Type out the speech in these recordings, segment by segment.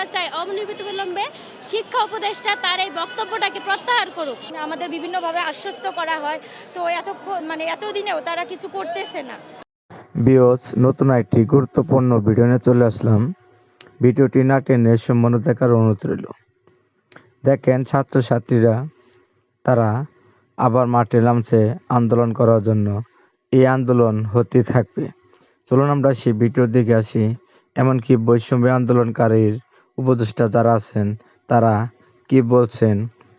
আমরা চাই অবনিবিত বিলম্বে শিক্ষা উপদেষ্টা তার এই বক্তব্যটাকে প্রত্যাহার করুক। আমাদের বিভিন্নভাবে আশ্বস্ত করা হয় তো এতক্ষণ মানে এতদিনেও তারা কিছু করতেছে না। বিওস নতুন একটি গুরুত্বপূর্ণ ভিডিও নিয়ে চলে আসলাম। ভিডিওটি না টেনে সম্পূর্ণ দেখার অনুরোধ রইল। দেখেন ছাত্রছাত্রীরা তারা আবার মাঠে নামছে আন্দোলন করার জন্য। এই আন্দোলন হতে থাকবে। চলুন আমরা সেই ভিডিও দিকে আসি। এমনকি বৈষম্য আন্দোলনকারীর উপদেষ্টা যারা আছেন, তারা কি বলছেন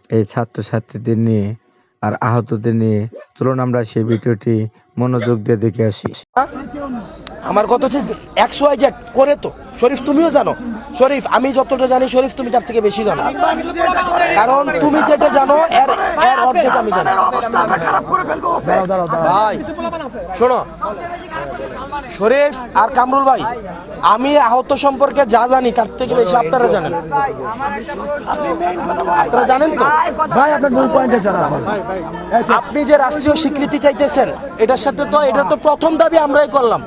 এই ছাত্রছাত্রীদের নিয়ে আর আহতদের নিয়ে? চলুন আমরা সেই ভিডিওটি মনোযোগ দিয়ে দেখে আসি। আমার কথা হচ্ছে এক্স ওয়াই জেড করে তো। শরীফ তুমিও জানো। শরীফ আমি যতটা জানি শরীফ তুমি তার থেকে বেশি জানো। কারণ তুমি যেটা জানো এর এর অর্ধেক আমি জানি। ভাই শোনো। শরীফ আর কামরুল ভাই আমি আহত সম্পর্কে যা জানি তার থেকে বেশি আপনারা জানেন। আপনারা জানেন তো? ভাই আপনার দুই পয়েন্টে জানা আপনি যে রাষ্ট্রীয় স্বীকৃতি চাইতেছেন এটার সাথে তো এটা তো প্রথম দাবি আমরাই করলাম।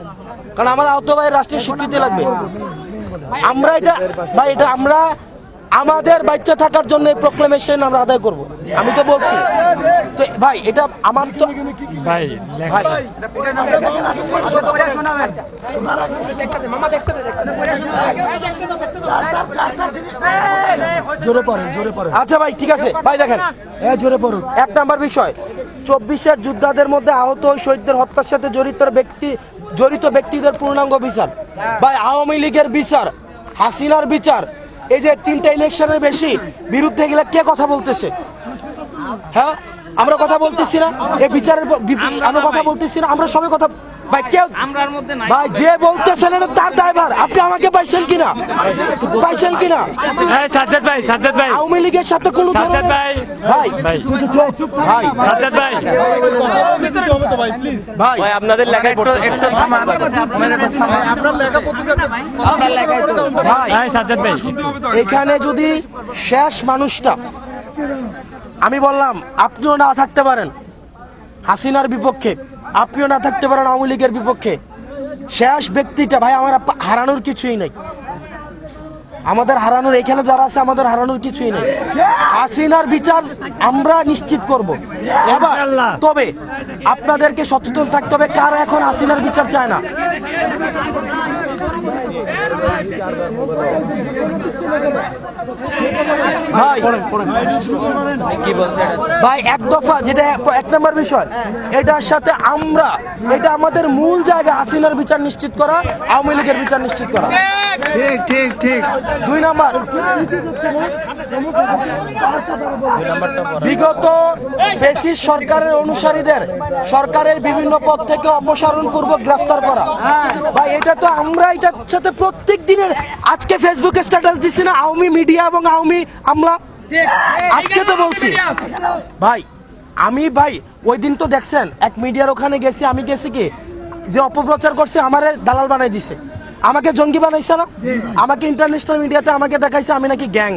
কারণ আমার আহত ভাইয়ের রাষ্ট্রীয় স্বীকৃতি লাগবে। আমরা এটা ভাই এটা আমরা আমাদের বাচ্চা থাকার জন্য এই প্রোক্লেমেশন আমরা আদায় করব। আমি তো বলছি। তো ভাই এটা আমার তো ভাই ভাই। জোরে পড়েন জোরে পড়েন। আচ্ছা ভাই ঠিক আছে। ভাই দেখেন। হ্যাঁ জোরে পড়ুন। এক নাম্বার বিষয়। চব্বিশের যোদ্ধাদের মধ্যে আহত শহীদদের হত্যার সাথে জড়িত ব্যক্তি জড়িত ব্যক্তিদের পূর্ণাঙ্গ বিচার। বা আওয়ামী লীগের বিচার হাসিনার বিচার এই যে তিনটা ইলেকশনের বেশি বিরুদ্ধে গেলে কে কথা বলতেছে? হ্যাঁ? আমরা কথা বলতেছি না। এই বিচারের আমরা কথা বলতেছি না আমরা সবাই কথা ভাই কেউ ভাই যে বলতেছেন এটা তার দায়ভার। আপনি আমাকে পাইছেন কিনা? পাইছেন কিনা? এই সাজ্জাদ ভাই সাজ্জাদ ভাই। আওয়ামী লীগের সাথে কোনো ধরনের ভাই। ভাই। ভাই। ভাই। সাজ্জাদ ভাই। ভাই। আপনাদের লেখা একটু একটু থামান ভাই। ভাই সাজ্জাদ ভাই। এখানে যদি শেষ মানুষটা আমি বললাম আপনিও না থাকতে পারেন। হাসিনার বিপক্ষে। আপনিও না থাকতে পারেন আওয়ামী লীগের বিপক্ষে। শেষ ব্যক্তিটা ভাই আমার হারানোর কিছুই নেই। আমাদের হারানোর, এখানে যারা আছে, আমাদের হারানোর কিছুই নেই। হাসিনার বিচার আমরা নিশ্চিত করব। এবার, তবে আপনাদেরকে সচেতন থাকতে হবে, কারা এখন হাসিনার বিচার চায় না? ভাই ভাই এক দফা যেটা এক- এক নম্বর বিষয় এটার সাথে আমরা এটা আমাদের মূল জায়গা হাসিনার বিচার নিশ্চিত করা আওয়ামী লীগের বিচার নিশ্চিত করা। ঠিক ঠিক ঠিক। দুই নাম্বার বিগত ফেসিস সরকারের অনুসারীদের সরকারের বিভিন্ন পদ থেকে অপসারণ পূর্বক গ্রেফতার করা। ভাই এটা তো আমরা এটার সাথে প্রত্যেক দিনের আজকে ফেসবুকে স্ট্যাটাস দিছি না আওয়ামী মিডিয়া এবং আওয়ামী আমলা। আজকে তো বলছি। ভাই আমি ভাই ওই দিন তো দেখছেন এক মিডিয়ার ওখানে গেছি আমি গেছি কি যে অপপ্রচার করছে আমারে দালাল বানাই দিছে। আমাকে জঙ্গি বানাইছে না? আমাকে ইন্টারন্যাশনাল মিডিয়াতে আমাকে দেখাইছে আমি নাকি গ্যাং